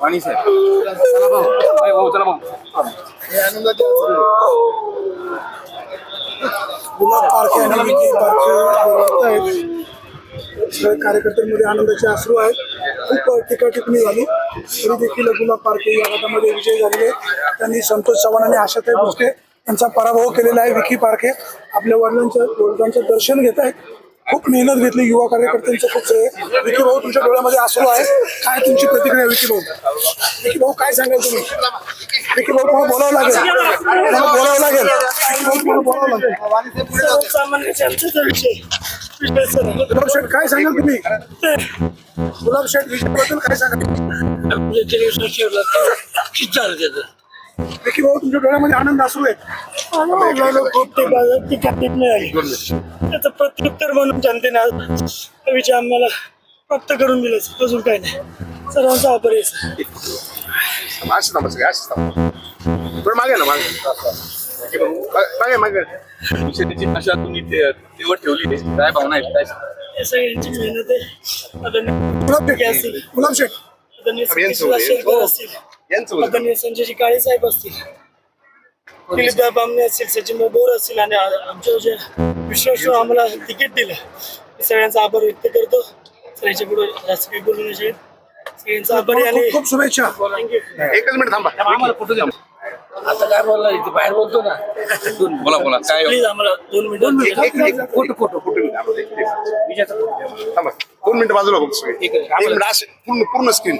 वाणी साहेब चला भाऊ अय भाऊ चला भाऊ गुलाब पार्के आणि विजय पार्के. आहेत. कार्यकर्त्यांमध्ये आनंदाचे अश्रू आहेत. खूप टीकाटिप्पणी झाली. तरी देखील गुलाब पार्के या गटामध्ये विजय झालेले त्यांनी संतोष चव्हाण आणि आशाताई भोसले यांचा पराभव केलेला आहे. विकी पार्के आपल्या वडिलांच्या वडिलांचं दर्शन घेत आहेत. खूप मेहनत घेतली युवा कार्यकर्त्यांचं खूप. विकी भाऊ तुमच्या डोळ्यामध्ये अश्रू आहे काय तुमची प्रतिक्रिया विकी भाऊ? विकी भाऊ काय सांगाल तुम्ही? बोलावं लागेल. बोलावं बोलावं काय सांगाल तुम्ही? गुलाब शेठ विजयाबद्दल काय सांगाल? विकी भाऊ तुमच्या डोळ्यामध्ये आनंद असू त्याचं प्रत्युत्तर म्हणून जनतेने आज हा विजय आम्हाला प्राप्त करून दिला. अजून काय नाही. सर्वांचा आभार आहे सर असं थांबा सगळे मागे ना मागे मागे मागे शेतीची भाषा तुम्ही तेवढ ठेवली काय भावना आहे काय हे सगळ्यांची मेहनत आहे गुलाब असतील शेठ यांचं संजयजी काळे साहेब असतील दिलीपदा बामणे असतील सचिन बोर असतील आणि आमच्या जे विश्वास आम्हाला तिकीट दिलं सगळ्यांचा आभार व्यक्त करतो सगळ्यांच्या पुढे जास्त काही बोलू खूप खूप शुभेच्छा. एकच मिनिट थांबा. आम्हाला फोटो द्या आता काय बोलला इथे बाहेर बोलतो ना. बोला बोला काय दोन मिनिटं फोटो फोटो फोटो थांबा. दोन मिनिटं बाजूला बघ सगळे एक मिनिट. असे पूर्ण पूर्ण स्क्रीन